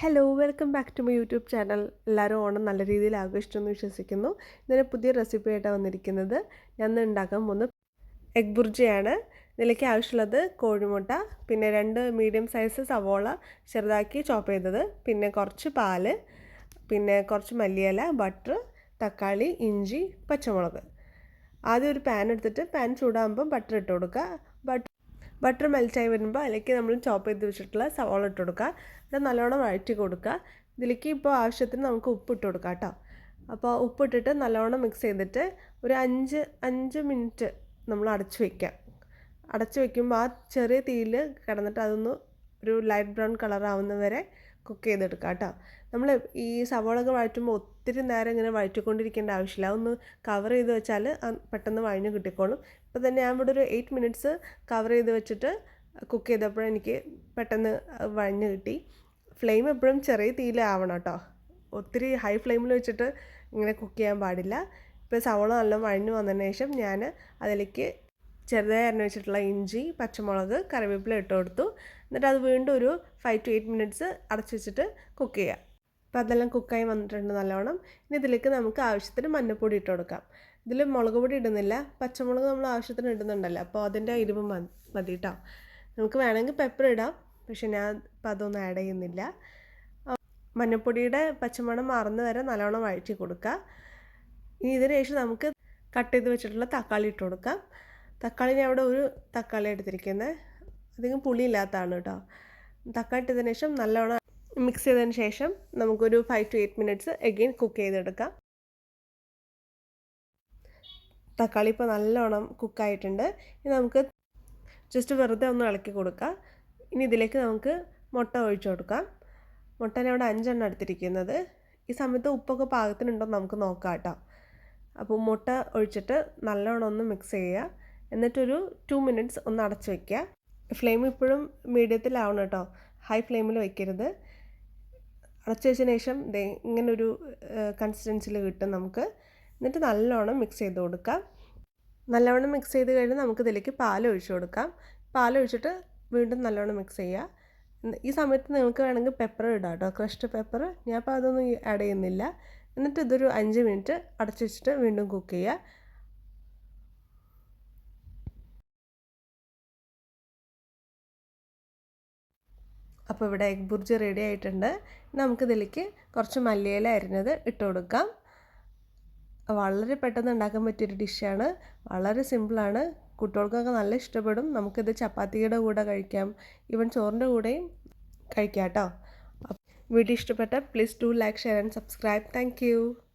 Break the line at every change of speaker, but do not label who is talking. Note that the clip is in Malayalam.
Hello welcome back to my YouTube channel എല്ലാവരും ഓണം നല്ല രീതിയിൽ ആഘോഷിച്ചെന്ന് വിശ്വസിക്കുന്നു. ഇന്നലെ പുതിയ റെസിപ്പി ആയിട്ടാണ് വന്നിരിക്കുന്നത്. ഞാൻ ഉണ്ടാക്കാൻ പോകുന്നത് എഗ് ബുർജിയാണ് ഇതിലേക്ക് ആവശ്യമുള്ളത് കോഴിമുട്ട പിന്നെ രണ്ട് മീഡിയം സൈസ് സവോള ചെറുതാക്കി ചോപ്പ് ചെയ്തത്. പിന്നെ കുറച്ച് പാൽ പിന്നെ കുറച്ച് മല്ലിയില ബട്ടർ തക്കാളി ഇഞ്ചി പച്ചമുളക്. ആദ്യം ഒരു പാൻ എടുത്തിട്ട് പാൻ ചൂടാകുമ്പോൾ ബട്ടർ ഇട്ട് കൊടുക്കുക. ബട്ടർ ബട്ടർ മെൽറ്റായി വരുമ്പോൾ അതിലേക്ക് നമ്മൾ ചോപ്പ് ചെയ്ത് വെച്ചിട്ടുള്ള സവാള ഇട്ട് കൊടുക്കുക. എന്നിട്ട് നല്ലോണം വഴറ്റി കൊടുക്കുക. ഇതിലേക്ക് ഇപ്പോൾ ആവശ്യത്തിന് നമുക്ക് ഉപ്പ് ഇട്ട് കൊടുക്കാം കേട്ടോ. അപ്പോൾ ഉപ്പിട്ടിട്ട് നല്ലോണം മിക്സ് ചെയ്തിട്ട് ഒരു അഞ്ച് അഞ്ച് മിനിറ്റ് നമ്മൾ അടച്ച് വയ്ക്കാം അടച്ച് വയ്ക്കുമ്പോൾ ആ ചെറിയ തീയിൽ കിടന്നിട്ട് അതൊന്ന് ഒരു ലൈറ്റ് ബ്രൗൺ കളർ ആവുന്ന വരെ കുക്ക് ചെയ്തെടുക്കാം കേട്ടോ. നമ്മൾ ഈ സവോളൊക്കെ വഴറ്റുമ്പോൾ ഒത്തിരി നേരം ഇങ്ങനെ വഴറ്റിക്കൊണ്ടിരിക്കേണ്ട ആവശ്യമില്ല. ഒന്ന് കവർ ചെയ്ത് വെച്ചാൽ പെട്ടെന്ന് വഴഞ്ഞ് കിട്ടിക്കോളും. ഇപ്പോൾ തന്നെ ഞാൻ ഇവിടെ ഒരു എയ്റ്റ് മിനിറ്റ്സ് കവർ ചെയ്ത് വെച്ചിട്ട് കുക്ക് ചെയ്തപ്പോൾ എനിക്ക് പെട്ടെന്ന് വഴഞ്ഞ് കിട്ടി. ഫ്ലെയിം എപ്പോഴും ചെറിയ തീയിലാവണം കേട്ടോ. ഒത്തിരി ഹൈ ഫ്ലെയിമിൽ വെച്ചിട്ട് ഇങ്ങനെ കുക്ക് ചെയ്യാൻ പാടില്ല. ഇപ്പോൾ സവോള നല്ല വഴഞ്ഞു വന്നതിന് ശേഷം ഞാൻ അതിലേക്ക് ചെറുതായി അരിഞ്ഞ് വെച്ചിട്ടുള്ള ഇഞ്ചി പച്ചമുളക് കറിവേപ്പില ഇട്ട് കൊടുത്തു. എന്നിട്ട് അത് വീണ്ടും ഒരു ഫൈവ് ടു എയ്റ്റ് മിനിറ്റ്സ് അടച്ചു വെച്ചിട്ട് കുക്ക് ചെയ്യുക അപ്പോൾ അതെല്ലാം കുക്കായി വന്നിട്ടുണ്ട് നല്ലോണം. ഇനി ഇതിലേക്ക് നമുക്ക് ആവശ്യത്തിന് മഞ്ഞൾപ്പൊടി ഇട്ട് കൊടുക്കാം. ഇതിൽ മുളക് പൊടി ഇടുന്നില്ല. പച്ചമുളക് നമ്മൾ ആവശ്യത്തിന് ഇടുന്നുണ്ടല്ലോ. അപ്പോൾ അതിന്റെ ഇരുവ് മതി കേട്ടോ നമുക്ക് വേണമെങ്കിൽ പെപ്പർ ഇടാം. പക്ഷെ ഞാൻ ഇപ്പം അതൊന്നും ആഡ് ചെയ്യുന്നില്ല. മഞ്ഞൾപ്പൊടിയുടെ പച്ചമണം മാറുന്ന വരെ നല്ലോണം വഴറ്റി കൊടുക്കുക ഇനി ഇതിന് ശേഷം നമുക്ക് കട്ട് ചെയ്ത് വെച്ചിട്ടുള്ള തക്കാളി ഇട്ട് കൊടുക്കാം. തക്കാളി ഞാൻ അവിടെ ഒരു തക്കാളി എടുത്തിരിക്കുന്നത് അധികം പുളിയില്ലാത്തതാണ് കേട്ടോ. തക്കാളി ഇട്ടതിന് ശേഷം നല്ലോണം മിക്സ് ചെയ്തതിന് ശേഷം നമുക്കൊരു five to eight minutes again cook ചെയ്തെടുക്കാം. തക്കാളി ഇപ്പോൾ നല്ലോണം കുക്കായിട്ടുണ്ട് ഇനി നമുക്ക് ജസ്റ്റ് വെറുതെ ഒന്ന് ഇളക്കി കൊടുക്കാം. ഇനി ഇതിലേക്ക് നമുക്ക് മുട്ട ഒഴിച്ചു കൊടുക്കാം. മുട്ടനെ അവിടെ അഞ്ചെണ്ണം എടുത്തിരിക്കുന്നത്. ഈ സമയത്ത് ഉപ്പൊക്കെ പാകത്തിനുണ്ടോ നമുക്ക് നോക്കാം കേട്ടോ. അപ്പോൾ മുട്ട ഒഴിച്ചിട്ട് നല്ലോണം ഒന്ന് മിക്സ് ചെയ്യുക. എന്നിട്ടൊരു ടു മിനിറ്റ്സ് ഒന്ന് അടച്ച് വയ്ക്കുക ഫ്ലെയിം ഇപ്പോഴും മീഡിയത്തിലാവണം കേട്ടോ. ഹൈ ഫ്ലെയിമിൽ വയ്ക്കരുത് അടച്ചു വെച്ചതിന് ശേഷം ഇങ്ങനൊരു കൺസിസ്റ്റൻസിൽ കിട്ടും നമുക്ക്. എന്നിട്ട് നല്ലോണം മിക്സ് ചെയ്ത് കൊടുക്കാം. നല്ലവണ്ണം മിക്സ് ചെയ്ത് കഴിഞ്ഞാൽ നമുക്ക് ഇതിലേക്ക് പാൽ ഒഴിച്ചു കൊടുക്കാം. പാൽ ഒഴിച്ചിട്ട് വീണ്ടും നല്ലോണം മിക്സ് ചെയ്യുക. ഈ സമയത്ത് നിങ്ങൾക്ക് വേണമെങ്കിൽ പെപ്പർ ഇടാം കേട്ടോ. ക്രഷ്ഡ് പെപ്പർ ഞാൻ അപ്പോൾ അതൊന്നും ആഡ് ചെയ്യുന്നില്ല. എന്നിട്ട് ഇതൊരു അഞ്ച് മിനിറ്റ് അടച്ചു വെച്ചിട്ട് വീണ്ടും കുക്ക് ചെയ്യുക. അപ്പോൾ ഇവിടെ എഗ് ബുർജി റെഡി ആയിട്ടുണ്ട്. നമുക്കിതിലേക്ക് കുറച്ച് മല്ലിയില അരിഞ്ഞത് ഇട്ട് കൊടുക്കാം. വളരെ പെട്ടെന്ന് ഉണ്ടാക്കാൻ പറ്റിയൊരു ഡിഷാണ് വളരെ സിമ്പിളാണ് കുട്ടികൾക്കൊക്കെ നല്ല ഇഷ്ടപ്പെടും. നമുക്കിത് ചപ്പാത്തിയുടെ കൂടെ കഴിക്കാം. ഇവൻ ചോറിന്റെ കൂടെയും കഴിക്കാം കേട്ടോ. വീഡിയോ ഇഷ്ടപ്പെട്ട please do like share and subscribe thank